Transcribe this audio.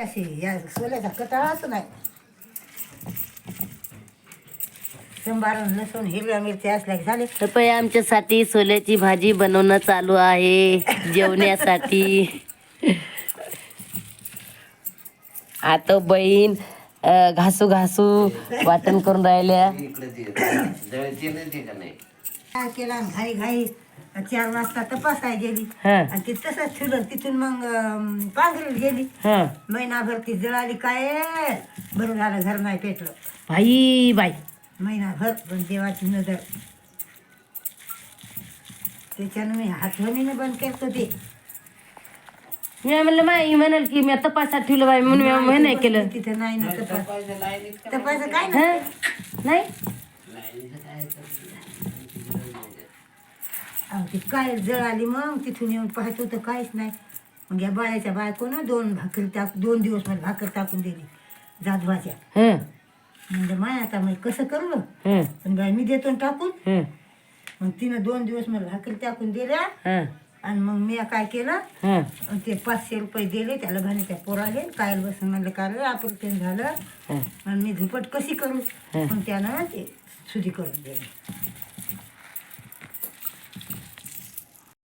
अशी या सोल्याचा कटाळाच नाही संभार लसूण हिरव्या मिरच्या असल्या की झाले. पपई आमच्यासाठी सोल्याची भाजी बनवणं चालू आहे जेवण्यासाठी. आता बहीण अं, घासू घासू वाटण करून राहिल्या. काय केला? आणि घाई. चार वाजता तपासाय गेली. हा. आणि ती तसंच ठेवलं तिथून मग अं, पांघरीत गेली. हा. महिनाभर ती जळाली काय? बरं झालं घर नाही पेटलं. बाई बाई. महिनाभर पण देवाची नजर. त्याच्यानं मी हातवणीने बंद करतो ते. मी म्हणलं माई म्हणाल की मी तपासात ठेवलं बाई म्हणून मी नाही केलं. तिथं नाही ना तपास. तपास काय हा? नाही. अहो, ती काय जळाली मग तिथून येऊन पाहतो तर काहीच नाही. मग या बाळ्याच्या बायकोनं दोन भाकरी टाक दोन दिवस मला भाकर टाकून दिली जाधवाच्या. हं. म्हणजे माय आता मग कसं करू? हं. पण बाई मी देतो ना टाकून. हं. मग तिनं दोन दिवस मला भाकरी टाकून दिल्या. हं. आणि मग मी काय केलं? हं. आणि ते पाचशे रुपये दिले त्याला भाण्याच्या पोराले कायल बसून म्हणलं काय रे ऑपरेशन झालं. हं. आणि मी झुपट कशी करू? हं. मग त्यानं ते सुधी करून दिली.